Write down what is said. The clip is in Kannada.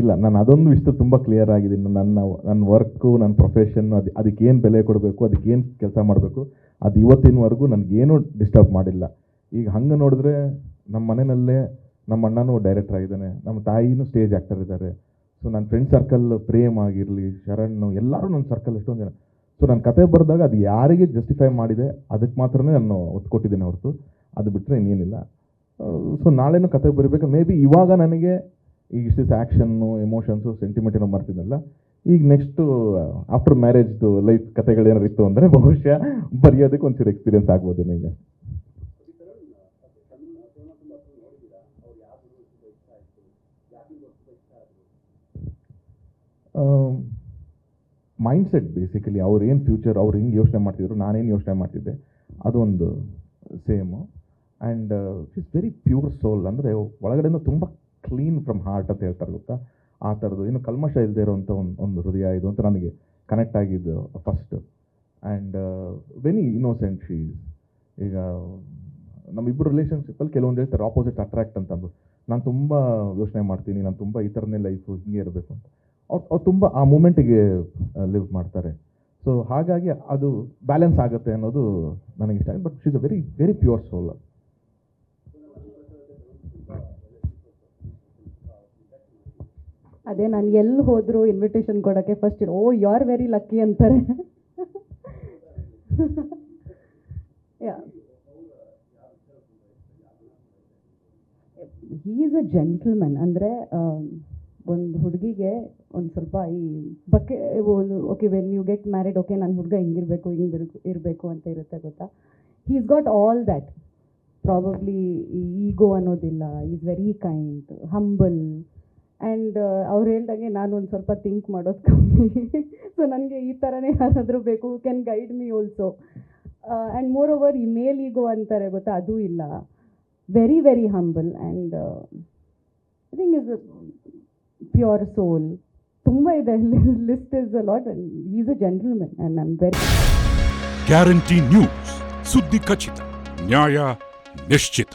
ಇಲ್ಲ, ನಾನು ಅದೊಂದು ವಿಷಯ ತುಂಬ ಕ್ಲಿಯರ್ ಆಗಿದ್ದೀನಿ. ನನ್ನ ನನ್ನ ವರ್ಕು ನನ್ನ ಪ್ರೊಫೆಷನ್ನು ಅದು, ಅದಕ್ಕೇನು ಬೆಲೆ ಕೊಡಬೇಕು, ಅದಕ್ಕೇನು ಕೆಲಸ ಮಾಡಬೇಕು, ಅದು ಇವತ್ತಿನವರೆಗೂ ನನಗೇನು ಡಿಸ್ಟರ್ಬ್ ಮಾಡಿಲ್ಲ. ಈಗ ಹಂಗೆ ನೋಡಿದ್ರೆ ನಮ್ಮ ಮನೆಯಲ್ಲೇ ನಮ್ಮ ಅಣ್ಣನೂ ಡೈರೆಕ್ಟರ್ ಆಗಿದ್ದಾನೆ, ನಮ್ಮ ತಾಯಿನೂ ಸ್ಟೇಜ್ ಆ್ಯಕ್ಟರ್ ಇದ್ದಾರೆ. ಸೊ ನನ್ನ ಫ್ರೆಂಡ್ ಸರ್ಕಲ್ ಪ್ರೇಮ್ ಆಗಿರಲಿ, ಶರಣ್, ಎಲ್ಲರೂ ನನ್ನ ಸರ್ಕಲ್ ಎಷ್ಟೊಂದು ಜನ. ಸೊ ನಾನು ಕತೆ ಬರೆದಾಗ ಅದು ಯಾರಿಗೆ ಜಸ್ಟಿಫೈ ಮಾಡಿದೆ ಅದಕ್ಕೆ ಮಾತ್ರನೇ ನಾನು ಒತ್ತು ಕೊಟ್ಟಿದ್ದೇನೆ ಹೊರತು. ಅದು ಬಿಟ್ಟರೆ ಇನ್ನೇನಿಲ್ಲ. ಸೊ ನಾಳೆನೂ ಕತೆ ಬರೀಬೇಕು. ಮೇ ಬಿ ಇವಾಗ ನನಗೆ ಈಗ ಇಷ್ಟಿಸ್ ಆ್ಯಕ್ಷನ್ನು ಎಮೋಷನ್ಸು ಸೆಂಟಿಮೆಂಟ್ ಏನೋ ಮಾಡ್ತಿದ್ದಲ್ಲ ಈಗ ನೆಕ್ಸ್ಟು ಆಫ್ಟರ್ ಮ್ಯಾರೇಜ್ದು ಲೈಫ್ ಕಥೆಗಳೇನಾರು ಇತ್ತು ಅಂದರೆ ಬಹುಶಃ ಬರೆಯೋದಕ್ಕೆ ಒಂಚೂರು ಎಕ್ಸ್ಪೀರಿಯನ್ಸ್ ಆಗ್ಬೋದೇನೋ ಈಗ. ಮೈಂಡ್ಸೆಟ್ ಬೇಸಿಕಲಿ ಅವ್ರು ಏನು ಫ್ಯೂಚರ್ ಅವ್ರು ಹಿಂಗೆ ಯೋಚನೆ ಮಾಡ್ತಿದ್ರು, ನಾನೇನು ಯೋಚನೆ ಮಾಡ್ತಿದ್ದೆ, ಅದೊಂದು same and it's very pure soul ಅಂದರೆ ಒಳಗಡೆನೂ ತುಂಬ ಕ್ಲೀನ್ ಫ್ರಮ್ ಹಾರ್ಟ್ ಅಂತ ಹೇಳ್ತಾರೆ ಗೊತ್ತಾ? ಆ ಥರದ್ದು. ಇನ್ನು ಕಲ್ಮಶ ಇಲ್ಲದೆ ಇರೋವಂಥ ಒಂದು ಒಂದು ಹೃದಯ ಇದು ಅಂತ ನನಗೆ ಕನೆಕ್ಟ್ ಆಗಿದ್ದು first and very innocent she ಈಗ ನಮ್ಮಿಬ್ಬರು ರಿಲೇಷನ್ಶಿಪ್ಪಲ್ಲಿ ಕೆಲವೊಂದು ಹೇಳ್ತಾರೆ ಆಪೋಸಿಟ್ ಅಟ್ರಾಕ್ಟ್ ಅಂತ ನಾನು ತುಂಬ ಯೋಚನೆ ಮಾಡ್ತೀನಿ, ನಾನು ತುಂಬ ಈ ಥರನೇ ಲೈಫು ಹಿಂಗೆ ಇರಬೇಕು ಅಂತ. ಅವ್ರು ಅವ್ರು ತುಂಬ ಆ ಮೂಮೆಂಟಿಗೆ ಲಿವ್ ಮಾಡ್ತಾರೆ. ಸೊ ಹಾಗಾಗಿ ಅದು ಬ್ಯಾಲೆನ್ಸ್ ಆಗುತ್ತೆ ಅನ್ನೋದು ನನಗೆ ಇಷ್ಟ but she's a very very pure soul ಅದೇ ನಾನು ಎಲ್ಲಿ ಹೋದ್ರು ಇನ್ವಿಟೇಷನ್ ಕೊಡೋಕ್ಕೆ first oh you are very lucky ಅಂತಾರೆ. ಹೀ ಈಸ್ ಅ ಜೆಂಟಲ್ಮನ್ ಅಂದರೆ ಒಂದು ಹುಡುಗಿಗೆ ಒಂದು ಸ್ವಲ್ಪ ಈ ಬಕ್ಕೆ, ಒಂದು okay when you get married okay ನನ್ನ ಹುಡುಗ ಹಿಂಗಿರಬೇಕು, ಹಿಂಗಿರ್ಬೇಕು, ಇರಬೇಕು ಅಂತ ಇರುತ್ತೆ ಗೊತ್ತಾ? Is got all that probably ego ಅನ್ನೋದಿಲ್ಲ. Is very kind humble and ಅವ್ರು ಹೇಳ್ದಂಗೆ ನಾನು ಒಂದು ಸ್ವಲ್ಪ ಥಿಂಕ್ ಮಾಡೋದು ಕಮ್ಮಿ. ಸೊ ನನಗೆ ಈ ಥರನೇ ಯಾರಾದರೂ ಬೇಕು can guide me also and more over ಈ ಮೇಲ್ ಈಗೋ ಅಂತಾರೆ ಗೊತ್ತಾ, ಅದೂ ಇಲ್ಲ. Very very humble and I think is pure soul ತುಂಬ ಇದೆ list is a lot is a gentlemen and I am very guarantee news ಸುದ್ದಿ ಖಚಿತ ನ್ಯಾಯ ನಿಶ್ಚಿತ